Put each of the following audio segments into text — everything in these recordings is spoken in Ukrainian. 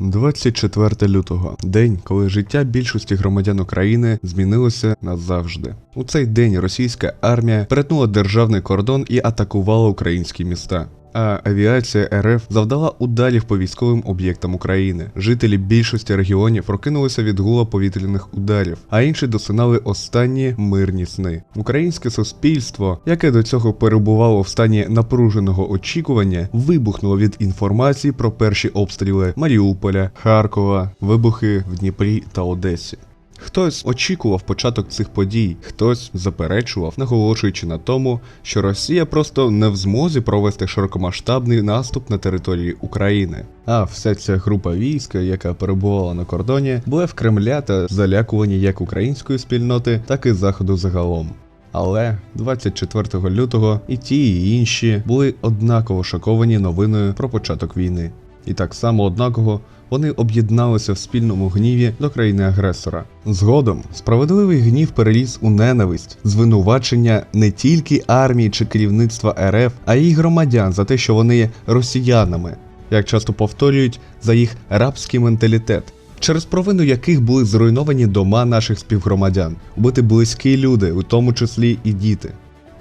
24 лютого день, коли життя більшості громадян України змінилося назавжди. У цей день російська армія перетнула державний кордон і атакувала українські міста. А авіація РФ завдала ударів по військовим об'єктам України. Жителі більшості регіонів прокинулися від гула повітряних ударів, а інші досинали останні мирні сни. Українське суспільство, яке до цього перебувало в стані напруженого очікування, вибухнуло від інформації про перші обстріли Маріуполя, Харкова, вибухи в Дніпрі та Одесі. Хтось очікував початок цих подій, хтось заперечував, наголошуючи на тому, що Росія просто не в змозі провести широкомасштабний наступ на території України. А вся ця група війська, яка перебувала на кордоні, була в Кремля та залякувані як української спільноти, так і заходу загалом. Але 24 лютого і ті, і інші були однаково шоковані новиною про початок війни. І так само однаково вони об'єдналися в спільному гніві до країни-агресора. Згодом справедливий гнів переліз у ненависть, звинувачення не тільки армії чи керівництва РФ, а й громадян за те, що вони є росіянами, як часто повторюють за їх рабський менталітет. Через провину яких були зруйновані дома наших співгромадян, убити близькі люди, у тому числі і діти.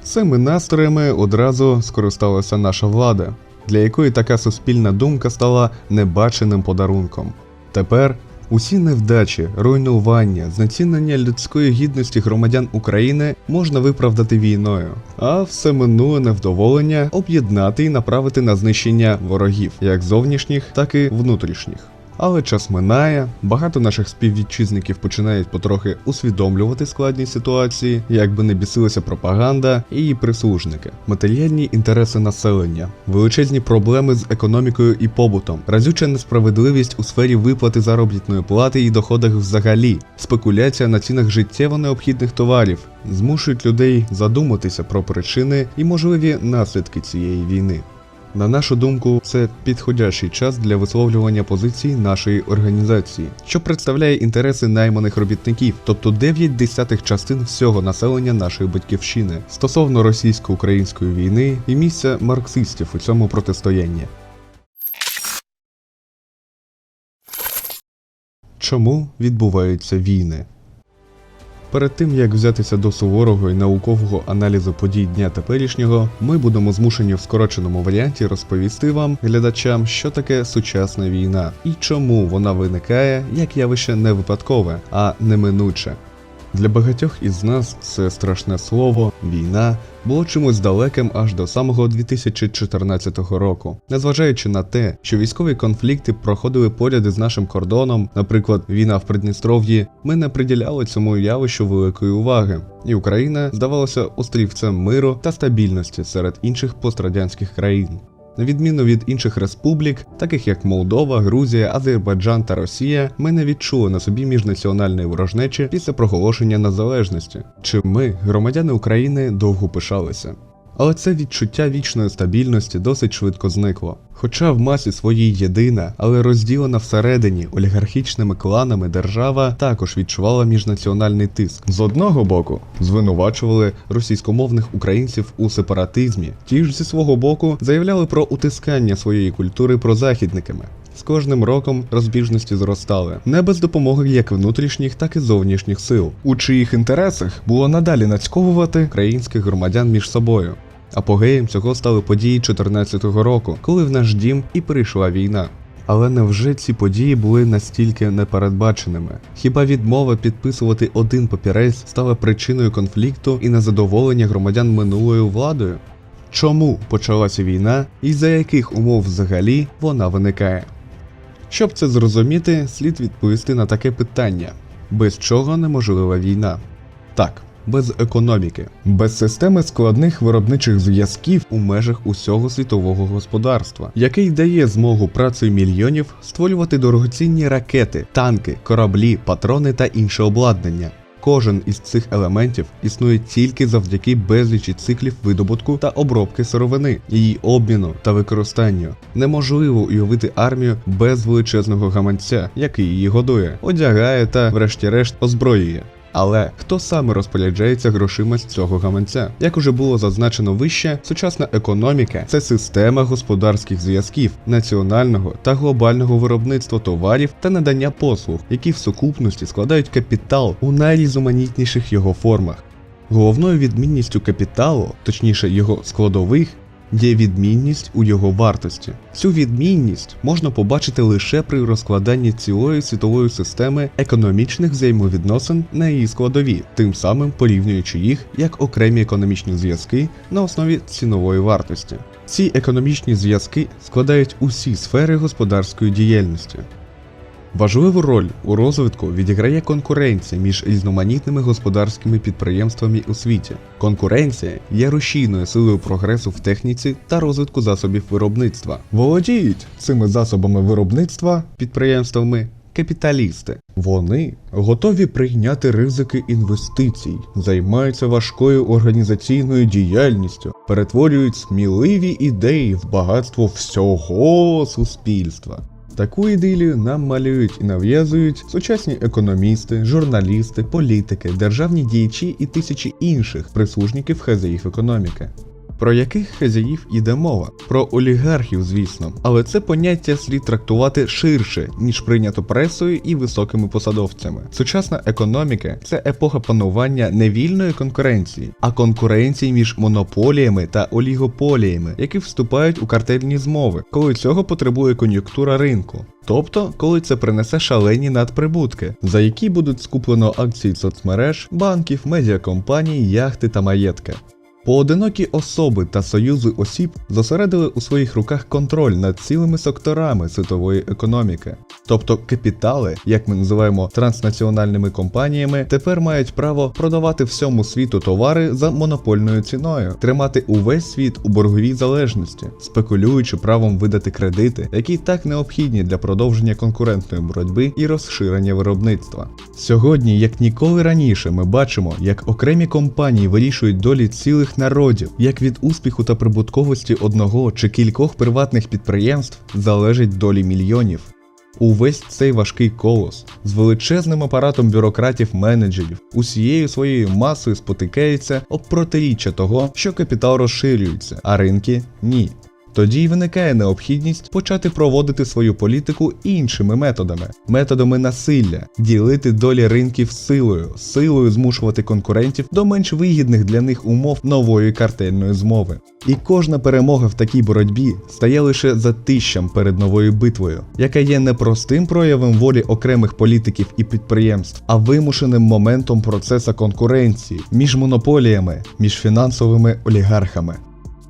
Цими настроями одразу скористалася наша влада, для якої така суспільна думка стала небаченим подарунком. Тепер усі невдачі, руйнування, знецінення людської гідності громадян України можна виправдати війною, а все минуле невдоволення об'єднати і направити на знищення ворогів, як зовнішніх, так і внутрішніх. Але час минає, багато наших співвітчизників починають потрохи усвідомлювати складність ситуації, як би не бісилася пропаганда і її прислужники, матеріальні інтереси населення, величезні проблеми з економікою і побутом, разюча несправедливість у сфері виплати заробітної плати і доходах взагалі, спекуляція на цінах життєво необхідних товарів змушують людей задуматися про причини і можливі наслідки цієї війни. На нашу думку, це підходящий час для висловлювання позицій нашої організації, що представляє інтереси найманих робітників, тобто 9 десятих частин всього населення нашої батьківщини стосовно російсько-української війни і місця марксистів у цьому протистоянні. Чому відбуваються війни? Перед тим як взятися до суворого і наукового аналізу подій дня теперішнього, ми будемо змушені в скороченому варіанті розповісти вам, глядачам, що таке сучасна війна і чому вона виникає як явище не випадкове, а неминуче. Для багатьох із нас це страшне слово, війна було чимось далеким аж до самого 2014 року. Незважаючи на те, що військові конфлікти проходили поряд із нашим кордоном, наприклад, війна в Придністров'ї, ми не приділяли цьому явищу великої уваги, і Україна здавалася острівцем миру та стабільності серед інших пострадянських країн. На відміну від інших республік, таких як Молдова, Грузія, Азербайджан та Росія, ми не відчули на собі міжнаціональної ворожнечі після проголошення незалежності, чим ми, громадяни України, довго пишалися. Але це відчуття вічної стабільності досить швидко зникло. Хоча в масі своїй єдина, але розділена всередині олігархічними кланами держава також відчувала міжнаціональний тиск. З одного боку звинувачували російськомовних українців у сепаратизмі, ті ж зі свого боку заявляли про утискання своєї культури прозахідниками. З кожним роком розбіжності зростали не без допомоги як внутрішніх, так і зовнішніх сил, у чиїх інтересах було надалі нацьковувати українських громадян між собою. Апогеєм цього стали події 2014 року, коли в наш дім і прийшла війна. Але невже ці події були настільки непередбаченими? Хіба відмова підписувати один папірець стала причиною конфлікту і незадоволення громадян минулою владою? Чому почалася війна і за яких умов взагалі вона виникає? Щоб це зрозуміти, слід відповісти на таке питання: без чого неможлива війна? Так, без економіки, без системи складних виробничих зв'язків у межах усього світового господарства, який дає змогу працею мільйонів створювати дорогоцінні ракети, танки, кораблі, патрони та інше обладнання. Кожен із цих елементів існує тільки завдяки безлічі циклів видобутку та обробки сировини, її обміну та використанню. Неможливо уявити армію без величезного гаманця, який її годує, одягає та, врешті-решт, озброює. Але хто саме розпоряджається грошима з цього гаманця? Як уже було зазначено вище, сучасна економіка це система господарських зв'язків, національного та глобального виробництва товарів та надання послуг, які в сукупності складають капітал у найрізноманітніших його формах. Головною відмінністю капіталу, точніше його складових, є відмінність у його вартості. Цю відмінність можна побачити лише при розкладанні цілої світової системи економічних взаємовідносин на її складові, тим самим порівнюючи їх як окремі економічні зв'язки на основі цінової вартості. Ці економічні зв'язки складають усі сфери господарської діяльності. Важливу роль у розвитку відіграє конкуренція між різноманітними господарськими підприємствами у світі. Конкуренція є рушійною силою прогресу в техніці та розвитку засобів виробництва. Володіють цими засобами виробництва підприємствами капіталісти. Вони готові прийняти ризики інвестицій, займаються важкою організаційною діяльністю, перетворюють сміливі ідеї в багатство всього суспільства. Таку ідилію нам малюють і нав'язують сучасні економісти, журналісти, політики, державні діячі і тисячі інших прислужників хазяїв економіки. Про яких хазяїв іде мова? Про олігархів, звісно, але це поняття слід трактувати ширше, ніж прийнято пресою і високими посадовцями. Сучасна економіка це епоха панування не вільної конкуренції, а конкуренції між монополіями та олігополіями, які вступають у картельні змови, коли цього потребує кон'юнктура ринку. Тобто, коли це принесе шалені надприбутки, за які будуть скуплено акції соцмереж, банків, медіакомпаній, яхти та маєтки. Поодинокі особи та союзи осіб зосередили у своїх руках контроль над цілими секторами світової економіки. Тобто капітали, як ми називаємо транснаціональними компаніями, тепер мають право продавати всьому світу товари за монопольною ціною, тримати увесь світ у борговій залежності, спекулюючи правом видати кредити, які так необхідні для продовження конкурентної боротьби і розширення виробництва. Сьогодні, як ніколи раніше, ми бачимо, як окремі компанії вирішують долі цілих народів, як від успіху та прибутковості одного чи кількох приватних підприємств залежить долі мільйонів. Увесь цей важкий колос з величезним апаратом бюрократів-менеджерів усією своєю масою спотикається об протиріччя того, що капітал розширюється, а ринки ні. Тоді й виникає необхідність почати проводити свою політику іншими методами, методами насилля, ділити долі ринків силою, силою змушувати конкурентів до менш вигідних для них умов нової картельної змови. І кожна перемога в такій боротьбі стає лише затищем перед новою битвою, яка є не простим проявом волі окремих політиків і підприємств, а вимушеним моментом процеса конкуренції між монополіями, між фінансовими олігархами.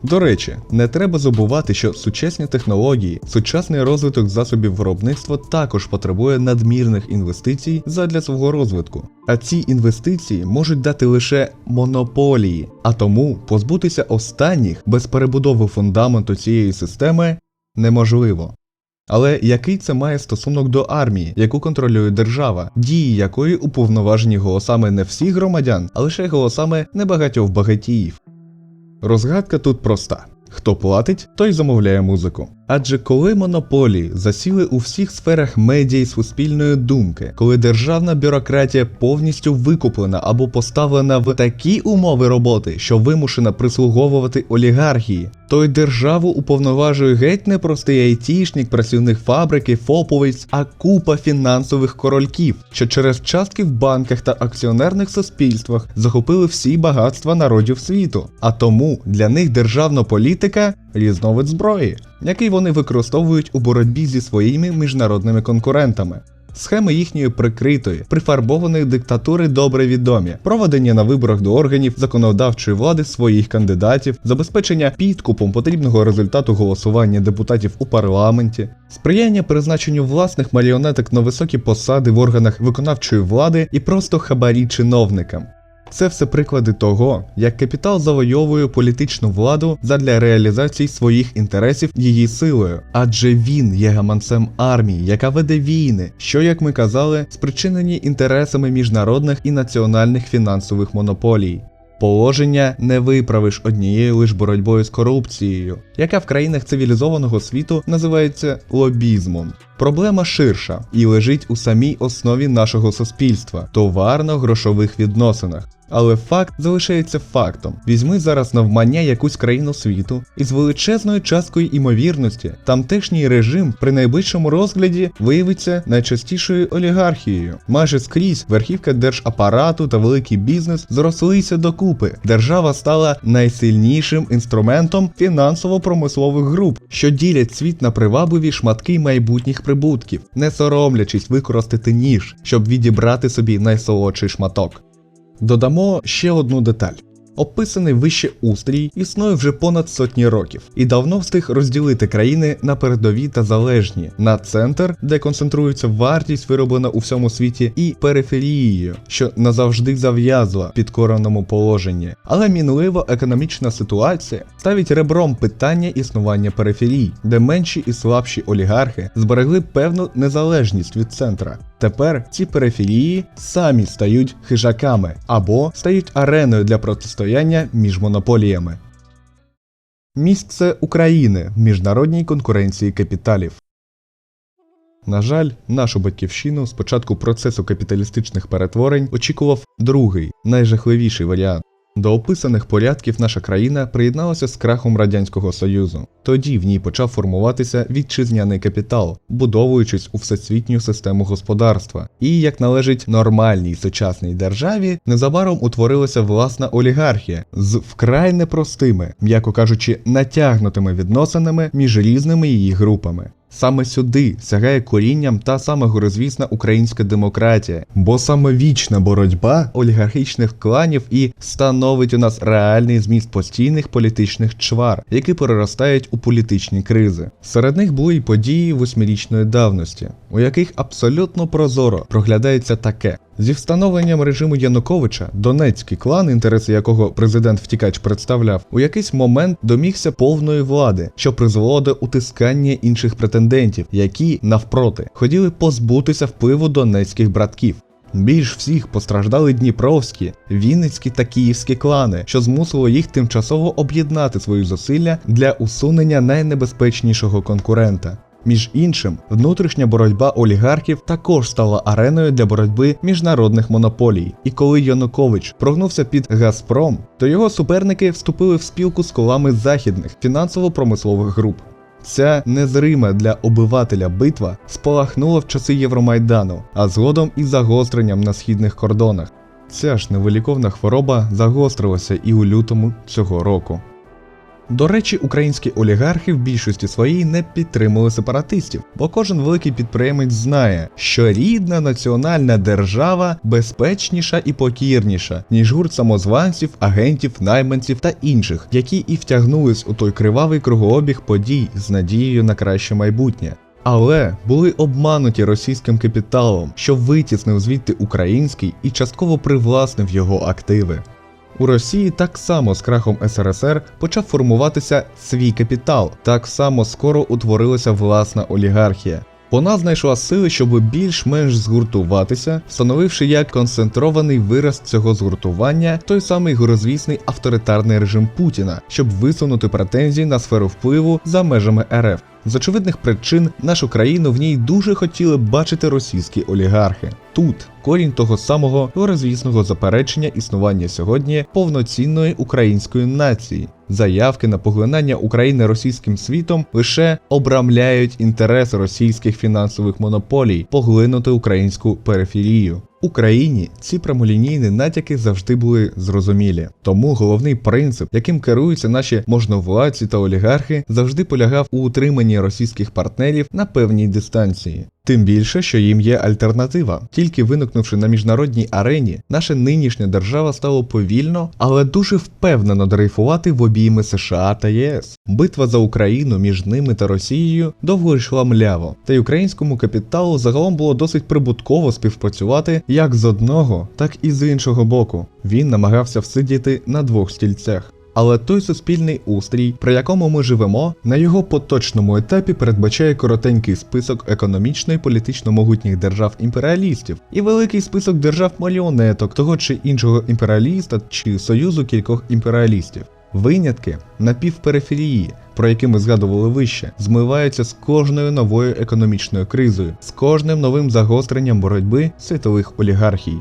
До речі, не треба забувати, що сучасні технології, сучасний розвиток засобів виробництва також потребує надмірних інвестицій задля свого розвитку. А ці інвестиції можуть дати лише монополії, а тому позбутися останніх без перебудови фундаменту цієї системи неможливо. Але який це має стосунок до армії, яку контролює держава, дії якої уповноважені голосами не всіх громадян, а лише голосами небагатьох багатіїв? Розгадка тут проста. Хто платить, той замовляє музику. Адже коли монополії засіли у всіх сферах медіа і суспільної думки, коли державна бюрократія повністю викуплена або поставлена в такі умови роботи, що вимушена прислуговувати олігархії, то й державу уповноважує геть не простий айтішник, працівник фабрики, фоповець, а купа фінансових корольків, що через частки в банках та акціонерних суспільствах захопили всі багатства народів світу. А тому для них державна політика різновид зброї, який вони використовують у боротьбі зі своїми міжнародними конкурентами. Схеми їхньої прикритої, прифарбованої диктатури добре відомі: проведення на виборах до органів законодавчої влади своїх кандидатів, забезпечення підкупом потрібного результату голосування депутатів у парламенті, сприяння призначенню власних маріонеток на високі посади в органах виконавчої влади і просто хабарі чиновникам. Це все приклади того, як капітал завойовує політичну владу задля реалізації своїх інтересів її силою, адже він є гаманцем армії, яка веде війни, що, як ми казали, спричинені інтересами міжнародних і національних фінансових монополій. Положення не виправиш однією лиш боротьбою з корупцією, яка в країнах цивілізованого світу називається лобізмом. Проблема ширша і лежить у самій основі нашого суспільства товарно-грошових відносинах. Але факт залишається фактом. Візьми зараз навмання якусь країну світу, і з величезною часткою імовірності тамтешній режим при найближчому розгляді виявиться найчастішою олігархією. Майже скрізь верхівка держапарату та великий бізнес зрослися докупи. Держава стала найсильнішим інструментом фінансово-промислових груп, що ділять світ на привабливі шматки майбутніх прибутків, не соромлячись використати ніж, щоб відібрати собі найсолодший шматок. Додамо ще одну деталь. Описаний вище устрій існує вже понад сотні років і давно встиг розділити країни на передові та залежні, на центр, де концентрується вартість, вироблена у всьому світі, і периферією, що назавжди зав'язла підкореному положенні. Але мінлива економічна ситуація ставить ребром питання існування периферій, де менші і слабші олігархи зберегли певну незалежність від центра. Тепер ці периферії самі стають хижаками або стають ареною для протистояння між монополіями. Місце України в міжнародній конкуренції капіталів. На жаль, нашу батьківщину з початку процесу капіталістичних перетворень очікував другий, найжахливіший варіант. До описаних порядків наша країна приєдналася з крахом Радянського Союзу. Тоді в ній почав формуватися вітчизняний капітал, будовуючись у всесвітню систему господарства. І, як належить нормальній сучасній державі, незабаром утворилася власна олігархія з вкрай непростими, м'яко кажучи, натягнутими відносинами між різними її групами. Саме сюди сягає корінням та саме горизвісна українська демократія, бо саме вічна боротьба олігархічних кланів і становить у нас реальний зміст постійних політичних чвар, які переростають у політичні кризи. Серед них були й події восьмирічної давності, у яких абсолютно прозоро проглядається таке. Зі встановленням режиму Януковича Донецький клан, інтереси якого президент втікач представляв, у якийсь момент домігся повної влади, що призвело до утискання інших претендентів, які навпроти хотіли позбутися впливу донецьких братків. Більш всіх постраждали дніпровські, вінницькі та київські клани, що змусило їх тимчасово об'єднати свої зусилля для усунення найнебезпечнішого конкурента. Між іншим, внутрішня боротьба олігархів також стала ареною для боротьби міжнародних монополій. І коли Янукович прогнувся під Газпром, то його суперники вступили в спілку з колами західних фінансово-промислових груп. Ця незрима для обивателя битва спалахнула в часи Євромайдану, а згодом і загостренням на східних кордонах. Ця ж невиліковна хвороба загострилася і у лютому цього року. До речі, українські олігархи в більшості своїй не підтримували сепаратистів, бо кожен великий підприємець знає, що рідна національна держава безпечніша і покірніша, ніж гурт самозванців, агентів, найманців та інших, які і втягнулись у той кривавий кругообіг подій з надією на краще майбутнє. Але були обмануті російським капіталом, що витіснив звідти український і частково привласнив його активи. У Росії так само з крахом СРСР почав формуватися свій капітал, так само скоро утворилася власна олігархія. Вона знайшла сили, щоб більш-менш згуртуватися, встановивши як концентрований вираз цього згуртування той самий горозвісний авторитарний режим Путіна, щоб висунути претензії на сферу впливу за межами РФ. З очевидних причин нашу країну в ній дуже хотіли б бачити російські олігархи. Тут корінь того самого горозвісного заперечення існування сьогодні повноцінної української нації. Заявки на поглинання України російським світом лише обрамляють інтерес російських фінансових монополій поглинути українську периферію. Україні ці прямолінійні натяки завжди були зрозумілі. Тому головний принцип, яким керуються наші можновладці та олігархи, завжди полягав у утриманні російських партнерів на певній дистанції. Тим більше, що їм є альтернатива. Тільки виникнувши на міжнародній арені, наша нинішня держава стала повільно, але дуже впевнено дрейфувати в обійми США та ЄС. Битва за Україну між ними та Росією довго йшла мляво, та й українському капіталу загалом було досить прибутково співпрацювати як з одного, так і з іншого боку. Він намагався всидіти на двох стільцях. Але той суспільний устрій, при якому ми живемо, на його поточному етапі передбачає коротенький список економічно і політично могутніх держав-імперіалістів і великий список держав-маріонеток того чи іншого імперіаліста чи союзу кількох імперіалістів. Винятки на півпериферії, про які ми згадували вище, змиваються з кожною новою економічною кризою, з кожним новим загостренням боротьби світових олігархій.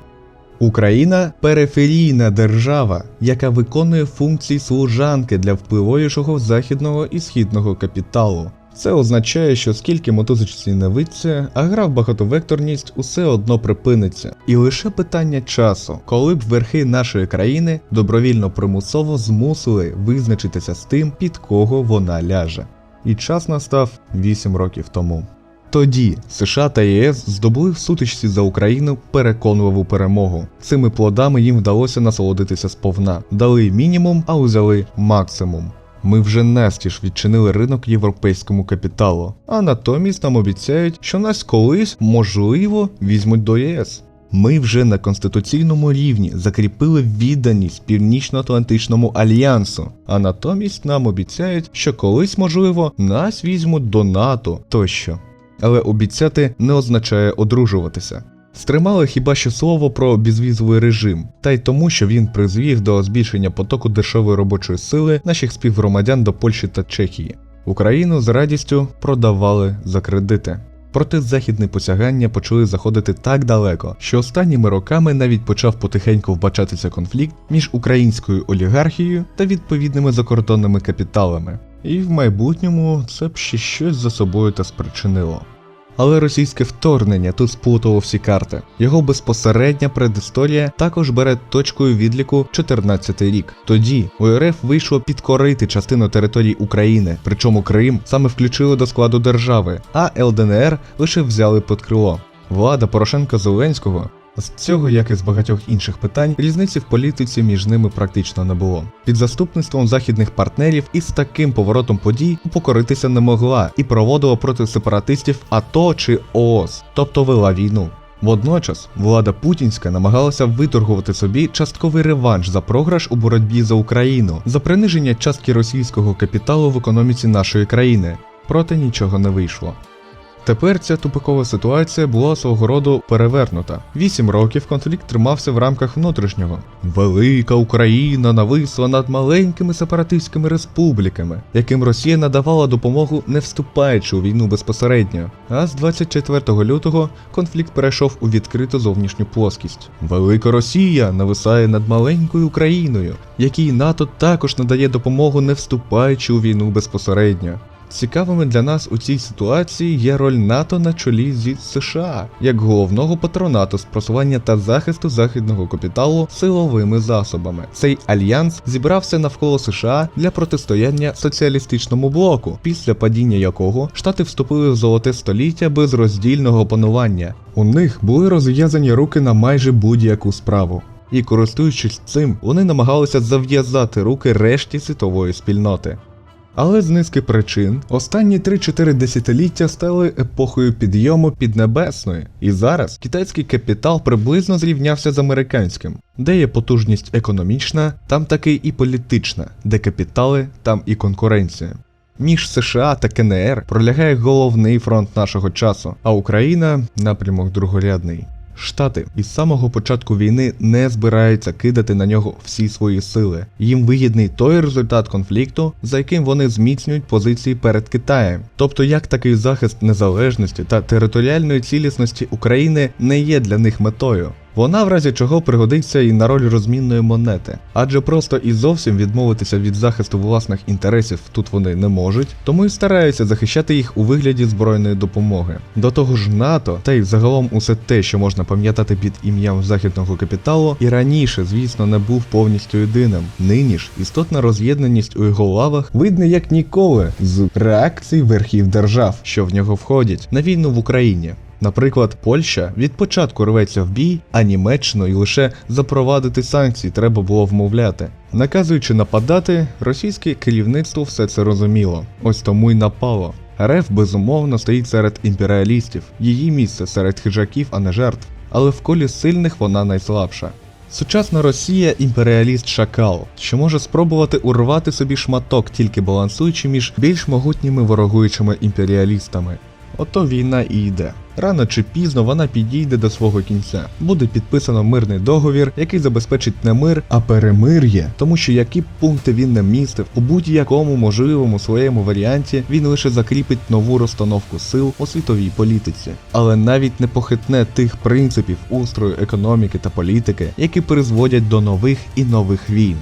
Україна периферійна держава, яка виконує функції служанки для впливовішого західного і східного капіталу. Це означає, що скільки мотузочці не виться, а гра в багатовекторність усе одно припиниться. І лише питання часу, коли б верхи нашої країни добровільно примусово змусили визначитися з тим, під кого вона ляже. І час настав 8 років тому. Тоді США та ЄС здобули в сутичці за Україну переконливу перемогу. Цими плодами їм вдалося насолодитися сповна. Дали мінімум, а узяли максимум. Ми вже настіж відчинили ринок європейському капіталу, а натомість нам обіцяють, що нас колись, можливо, візьмуть до ЄС. Ми вже на конституційному рівні закріпили відданість Північно-Атлантичному альянсу, а натомість нам обіцяють, що колись, можливо, нас візьмуть до НАТО тощо. Але обіцяти не означає одружуватися. Стримали хіба що слово про безвізовий режим, та й тому, що він призвів до збільшення потоку дешевої робочої сили наших співгромадян до Польщі та Чехії. Україну з радістю продавали за кредити. Проте західні посягання почали заходити так далеко, що останніми роками навіть почав потихеньку вбачатися конфлікт між українською олігархією та відповідними закордонними капіталами. І в майбутньому це б ще щось за собою та спричинило. Але російське вторгнення тут сплутало всі карти. Його безпосередня предісторія також бере точкою відліку 14 рік. Тоді УРФ вийшло підкорити частину території України, причому Крим саме включили до складу держави, а ЛДНР лише взяли під крило. Влада Порошенка Зеленського. З цього, як і з багатьох інших питань, різниці в політиці між ними практично не було. Під заступництвом західних партнерів із таким поворотом подій упокоритися не могла і проводила проти сепаратистів АТО чи ООС, тобто вела війну. Водночас влада путінська намагалася виторгувати собі частковий реванш за програш у боротьбі за Україну, за приниження частки російського капіталу в економіці нашої країни. Проте нічого не вийшло. Тепер ця тупикова ситуація була свого роду перевернута. Вісім років конфлікт тримався в рамках внутрішнього. Велика Україна нависла над маленькими сепаратистськими республіками, яким Росія надавала допомогу, не вступаючи у війну безпосередньо. А з 24 лютого конфлікт перейшов у відкриту зовнішню плоскість. Велика Росія нависає над маленькою Україною, якій НАТО також надає допомогу, не вступаючи у війну безпосередньо. Цікавими для нас у цій ситуації є роль НАТО на чолі зі США як головного патронату з просування та захисту західного капіталу силовими засобами. Цей альянс зібрався навколо США для протистояння соціалістичному блоку, після падіння якого штати вступили в золоте століття без роздільного панування. У них були розв'язані руки на майже будь-яку справу. І користуючись цим, вони намагалися зав'язати руки решті світової спільноти. Але з низки причин останні 3-4 десятиліття стали епохою підйому піднебесної, і зараз китайський капітал приблизно зрівнявся з американським, де є потужність економічна, там таки і політична, де капітали, там і конкуренція. Між США та КНР пролягає головний фронт нашого часу, а Україна напрямок другорядний. Штати із самого початку війни не збираються кидати на нього всі свої сили. Їм вигідний той результат конфлікту, за яким вони зміцнюють позиції перед Китаєм. Тобто, як такий захист незалежності та територіальної цілісності України не є для них метою. Вона в разі чого пригодиться і на роль розмінної монети, адже просто і зовсім відмовитися від захисту власних інтересів тут вони не можуть, тому і стараються захищати їх у вигляді збройної допомоги. До того ж, НАТО та й загалом усе те, що можна пам'ятати під ім'ям західного капіталу, і раніше, звісно, не був повністю єдиним. Нині ж істотна роз'єднаність у його лавах видно як ніколи з реакцій верхів держав, що в нього входять на війну в Україні. Наприклад, Польща від початку рветься в бій, а Німеччину і лише запровадити санкції треба було вмовляти. Наказуючи нападати, російське керівництво все це розуміло. Ось тому й напало. РФ безумовно стоїть серед імперіалістів, її місце серед хижаків, а не жертв. Але в колі сильних вона найслабша. Сучасна Росія імперіаліст шакал, що може спробувати урвати собі шматок, тільки балансуючи між більш могутніми ворогуючими імперіалістами. Ото війна і йде. Рано чи пізно вона підійде до свого кінця. Буде підписано мирний договір, який забезпечить не мир, а перемир'я, тому що які б пункти він не містив, у будь-якому можливому своєму варіанті він лише закріпить нову розстановку сил у світовій політиці, але навіть не похитне тих принципів устрою економіки та політики, які призводять до нових і нових війн.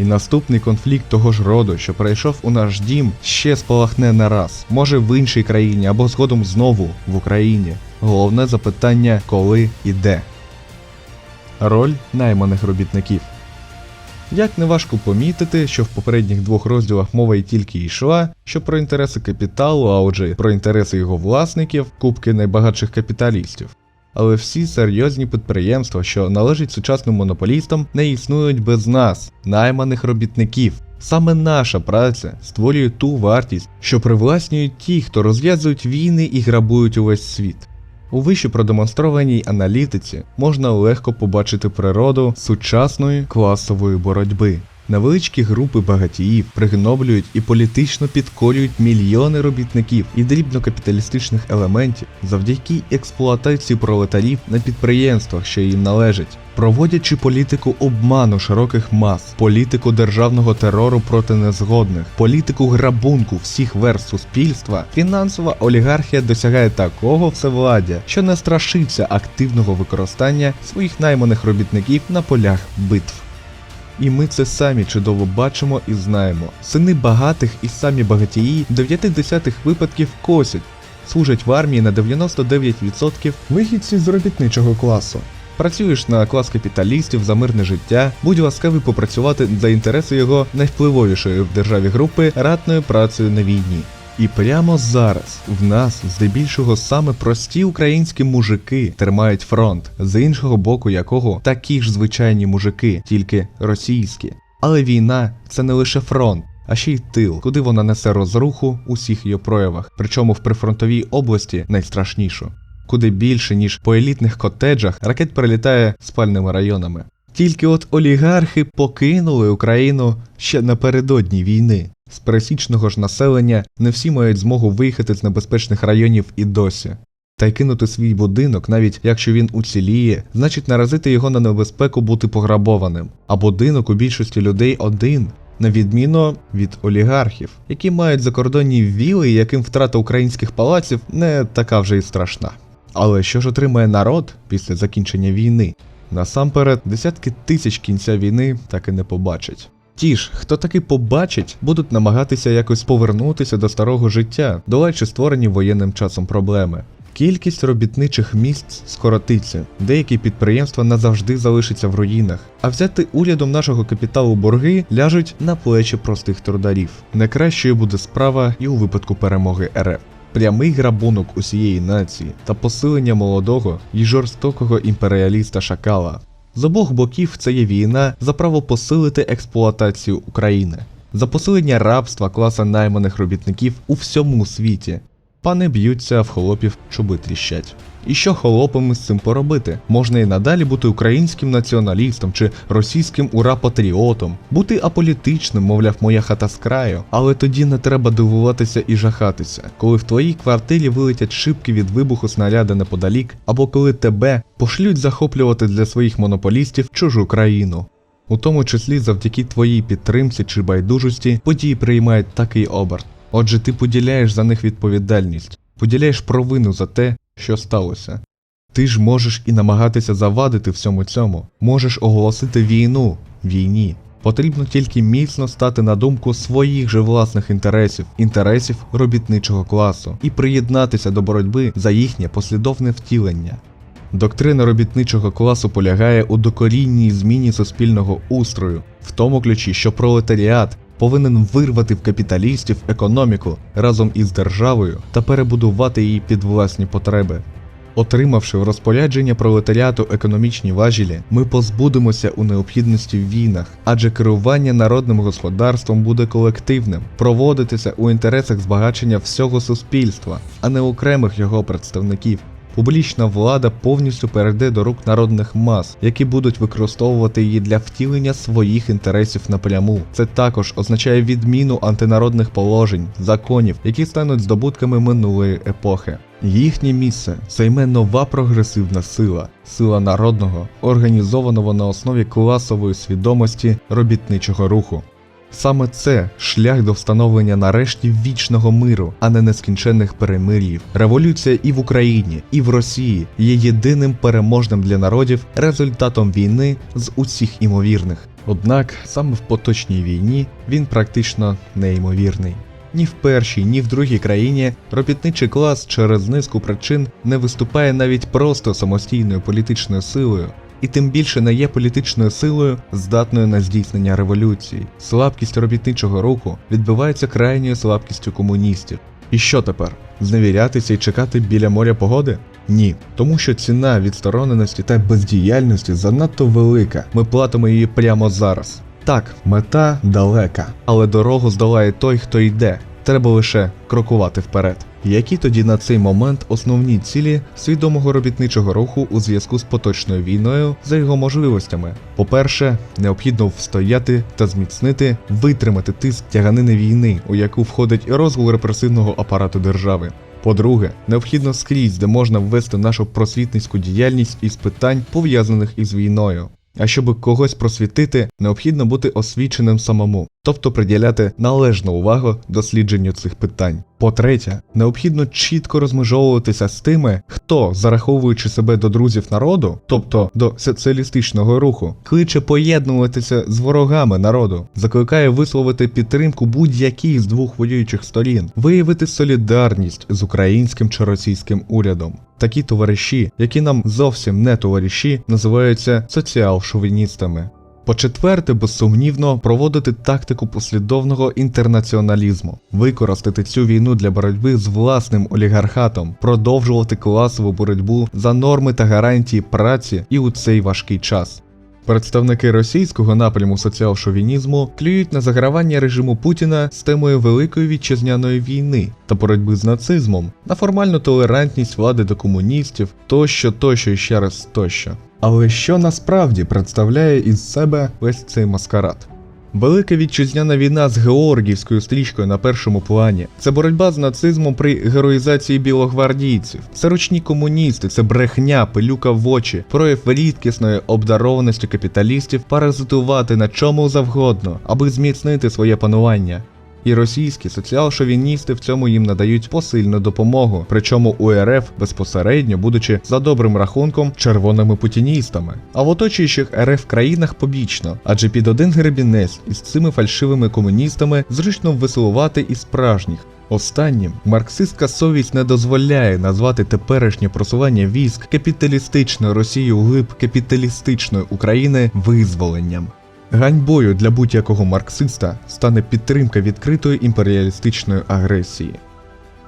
І наступний конфлікт того ж роду, що прийшов у наш дім, ще спалахне не раз, може в іншій країні або згодом знову в Україні. Головне запитання коли і де. Роль найманих робітників. Як не важко помітити, що в попередніх двох розділах мова й тільки йшла, що про інтереси капіталу, а отже про інтереси його власників, кубки найбагатших капіталістів. Але всі серйозні підприємства, що належать сучасним монополістам, не існують без нас, найманих робітників. Саме наша праця створює ту вартість, що привласнюють ті, хто розв'язують війни і грабують увесь світ. У вище продемонстрованій аналітиці можна легко побачити природу сучасної класової боротьби. Невеличкі групи багатіїв пригноблюють і політично підкорюють мільйони робітників і дрібнокапіталістичних елементів завдяки експлуатації пролетарів на підприємствах, що їм належать, проводячи політику обману широких мас, політику державного терору проти незгодних, політику грабунку всіх верст суспільства, фінансова олігархія досягає такого всевладдя, що не страшиться активного використання своїх найманих робітників на полях битв. І ми це самі чудово бачимо і знаємо. Сини багатих і самі багатії в 9 десятих випадків косять, служать в армії на 99% вихідці з робітничого класу. Працюєш на клас капіталістів за мирне життя, будь ласкавий попрацювати за інтереси його найвпливовішої в державі групи ратною працею на війні. І прямо зараз в нас здебільшого саме прості українські мужики тримають фронт, з іншого боку якого такі ж звичайні мужики, тільки російські. Але війна це не лише фронт, а ще й тил, куди вона несе розруху у всіх її проявах, причому в прифронтовій області найстрашнішу, куди більше ніж по елітних котеджах ракет прилітає спальними районами. Тільки от олігархи покинули Україну ще напередодні війни. З пересічного ж населення не всі мають змогу виїхати з небезпечних районів і досі. Та й кинути свій будинок, навіть якщо він уціліє, значить наразити його на небезпеку бути пограбованим. А будинок у більшості людей один, на відміну від олігархів, які мають закордонні віли, яким втрата українських палаців не така вже й страшна. Але що ж отримає народ після закінчення війни? Насамперед, десятки тисяч кінця війни так і не побачать. Ті ж, хто таки побачить, будуть намагатися якось повернутися до старого життя, долаючи створені воєнним часом проблеми. Кількість робітничих місць скоротиться, деякі підприємства назавжди залишаться в руїнах, а взяти урядом нашого капіталу борги ляжуть на плечі простих трударів. Не кращою буде справа і у випадку перемоги РФ. Прямий грабунок усієї нації та посилення молодого і жорстокого імперіаліста Шакала. З обох боків це є війна за право посилити експлуатацію України, за посилення рабства класа найманих робітників у всьому світі. Пани б'ються, в холопів чуби тріщать. І що холопами з цим поробити? Можна і надалі бути українським націоналістом чи російським ура-патріотом, бути аполітичним, мовляв, моя хата з краю, але тоді не треба дивуватися і жахатися, коли в твоїй квартирі вилетять шибки від вибуху снаряда неподалік, або коли тебе пошлють захоплювати для своїх монополістів чужу країну. У тому числі завдяки твоїй підтримці чи байдужості події приймають такий оберт. Отже, ти поділяєш за них відповідальність, поділяєш провину за те, що сталося. Ти ж можеш і намагатися завадити всьому цьому, можеш оголосити війну війні. Потрібно тільки міцно стати на думку своїх же власних інтересів, інтересів робітничого класу, і приєднатися до боротьби за їхнє послідовне втілення. Доктрина робітничого класу полягає у докорінній зміні суспільного устрою, в тому ключі, що пролетаріат повинен вирвати в капіталістів економіку разом із державою та перебудувати її під власні потреби. Отримавши в розпорядження пролетаріату економічні важілі, ми позбудемося у необхідності в війнах, адже керування народним господарством буде колективним, проводитися у інтересах збагачення всього суспільства, а не окремих його представників. Публічна влада повністю перейде до рук народних мас, які будуть використовувати її для втілення своїх інтересів напряму. Це також означає відміну антинародних положень, законів, які стануть здобутками минулої епохи. Їхнє місце займе нова прогресивна сила, сила народного, організованого на основі класової свідомості робітничого руху. Саме це шлях до встановлення нарешті вічного миру, а не нескінченних перемир'їв. Революція і в Україні, і в Росії є єдиним переможним для народів результатом війни з усіх імовірних. Однак саме в поточній війні він практично неймовірний. Ні в першій, ні в другій країні робітничий клас через низку причин не виступає навіть просто самостійною політичною силою, і тим більше не є політичною силою, здатною на здійснення революції. Слабкість робітничого руху відбивається крайньою слабкістю комуністів. І що тепер? Зневірятися і чекати біля моря погоди? Ні, тому що ціна відстороненості та бездіяльності занадто велика. Ми платимо її прямо зараз. Так, мета далека, але дорогу здолає той, хто йде. Треба лише крокувати вперед. Які тоді на цей момент основні цілі свідомого робітничого руху у зв'язку з поточною війною за його можливостями? По-перше, необхідно встояти та зміцнити, витримати тиск тяганини війни, у яку входить розгул репресивного апарату держави. По-друге, необхідно скрізь, де можна ввести нашу просвітницьку діяльність із питань, пов'язаних із війною. А щоб когось просвітити, необхідно бути освіченим самому, тобто приділяти належну увагу дослідженню цих питань. По-третє, необхідно чітко розмежовуватися з тими, хто, зараховуючи себе до друзів народу, тобто до соціалістичного руху, кличе поєднуватися з ворогами народу, закликає висловити підтримку будь-якій з двох воюючих сторін, виявити солідарність з українським чи російським урядом. Такі товариші, які нам зовсім не товариші, називаються соціал-шовіністами. По-четверте, безсумнівно, проводити тактику послідовного інтернаціоналізму, використати цю війну для боротьби з власним олігархатом, продовжувати класову боротьбу за норми та гарантії праці і у цей важкий час. Представники російського напряму соціал-шовінізму клюють на загравання режиму Путіна з темою Великої вітчизняної війни та боротьби з нацизмом, на формальну толерантність влади до комуністів, тощо, тощо і ще раз тощо. Але що насправді представляє із себе весь цей маскарад? Велика вітчизняна війна з георгівською стрічкою на першому плані. Це боротьба з нацизмом при героїзації білогвардійців. Це ручні комуністи, це брехня, пилюка в очі, прояв рідкісної обдарованості капіталістів паразитувати на чому завгодно, аби зміцнити своє панування. І російські соціал-шовіністи в цьому їм надають посильну допомогу, причому у РФ безпосередньо будучи за добрим рахунком червоними путіністами, а в оточуючих РФ країнах побічно, адже під один гребінець із цими фальшивими комуністами зручно веселувати і справжніх. Останнім марксистська совість не дозволяє назвати теперішнє просування військ капіталістичної Росії у глиб капіталістичної України визволенням. Ганьбою для будь-якого марксиста стане підтримка відкритої імперіалістичної агресії.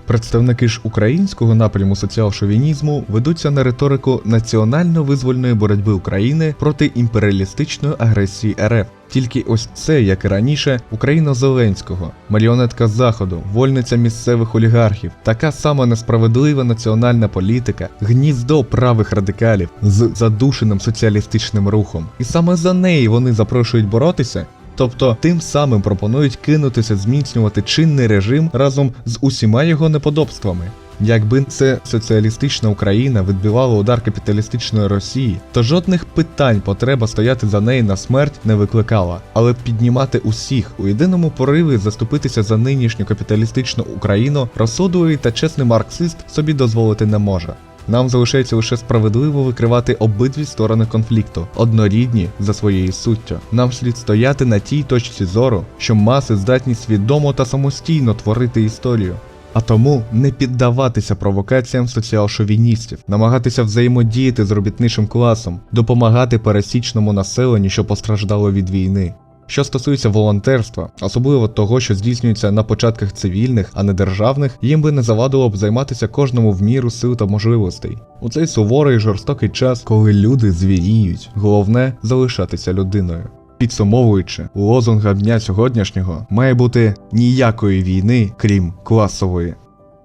Представники ж українського напряму соціал-шовінізму ведуться на риторику національно-визвольної боротьби України проти імперіалістичної агресії РФ. Тільки ось це, як і раніше, Україна Зеленського, маріонетка Заходу, вольниця місцевих олігархів, така сама несправедлива національна політика, гніздо правих радикалів з задушеним соціалістичним рухом. І саме за неї вони запрошують боротися. Тобто тим самим пропонують кинутися зміцнювати чинний режим разом з усіма його неподобствами. Якби це соціалістична Україна відбивала удар капіталістичної Росії, то жодних питань потреба стояти за неї на смерть не викликала, але піднімати усіх у єдиному пориві заступитися за нинішню капіталістичну Україну розсудливий та чесний марксист собі дозволити не може. Нам залишається лише справедливо викривати обидві сторони конфлікту, однорідні за своєю суттю. Нам слід стояти на тій точці зору, що маси здатні свідомо та самостійно творити історію. А тому не піддаватися провокаціям соціал-шовіністів, намагатися взаємодіяти з робітничим класом, допомагати пересічному населенню, що постраждало від війни. Що стосується волонтерства, особливо того, що здійснюється на початках цивільних, а не державних, їм би не завадило б займатися кожному в міру сил та можливостей. У цей суворий жорстокий час, коли люди звіріють, головне залишатися людиною. Підсумовуючи, лозунгом дня сьогоднішнього має бути ніякої війни, крім класової.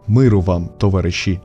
Миру вам, товариші!